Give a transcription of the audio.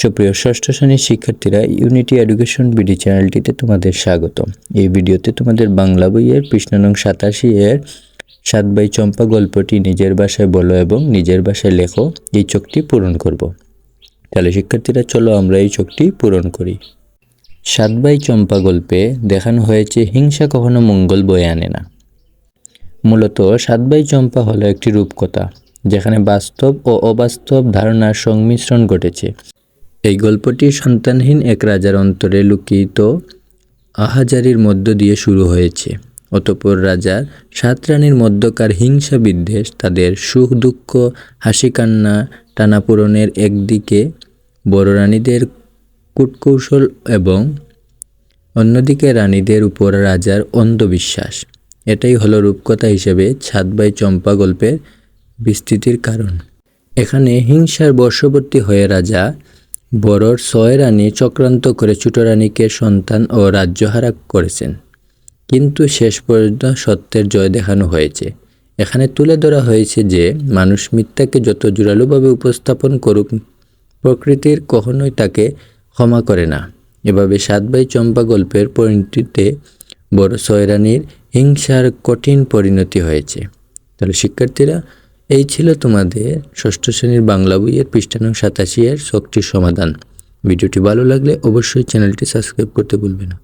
সুপ্রিয় ষষ্ঠ শ্রেণির শিক্ষার্থীরা ইউনিটি এডুকেশন বিডি চ্যানেলটিতে তোমাদের স্বাগত এই ভিডিওতে তোমাদের বাংলা বইয়ের পৃষ্ঠা নং সাতাশি এর সাত বাই চম্পা গল্পটি নিজের ভাষায় বলো এবং নিজের ভাষায় লেখো, এই চোখটি পূরণ করব। তাহলে শিক্ষার্থীরা, চলো আমরা এই চোখটি পূরণ করি। সাত বাই চম্পা গল্পে দেখানো হয়েছে, হিংসা কখনো মঙ্গল বয়ে আনে না। মূলত সাত বাই চম্পা হলো একটি রূপকথা, যেখানে বাস্তব ও অবাস্তব ধারণার সংমিশ্রণ ঘটেছে। এই গল্পটি সন্তানহীন এক রাজার অন্তরে লুকিত আহাজারির মধ্য দিয়ে শুরু হয়েছে। অতপর রাজার সাত রানীর মধ্যকার হিংসা বিদ্বেষ, তাদের সুখ দুঃখ, হাসি কান্না টানাপূরণের একদিকে বড় রানীদের কূটকৌশল এবং অন্যদিকে রানীদের উপর রাজার অন্ধবিশ্বাস। এটাই হলো রূপকথা হিসেবে ছাদ বাই চম্পা গল্পের বিস্তৃতির কারণ। এখানে হিংসার বর্ষবর্তী হয়ে রাজা বড়র ছয় রানী চক্রান্ত করে ছোট রানীকে সন্তান ও রাজ্যহারা করেছেন। কিন্তু শেষ পর্যন্ত সত্যের জয় দেখানো হয়েছে। এখানে তুলে ধরা হয়েছে যে মানুষ মিথ্যাকে যত জোরালোভাবে উপস্থাপন করুক, প্রকৃতির কখনোই তাকে ক্ষমা করে না। এভাবে সাত বাই চম্পা গল্পের পরিণতিতে বড় ছয়রানির হিংসার কঠিন পরিণতি হয়েছে। তাহলে শিক্ষার্থীরা এই ছিল তোমাদের ষষ্ঠ শ্রেণির বাংলা বইয়ের পৃষ্ঠা নং সাতাশি এর শক্তির সমাধান। ভিডিওটি ভালো লাগলে অবশ্যই চ্যানেলটি সাবস্ক্রাইব করতে ভুলবে না।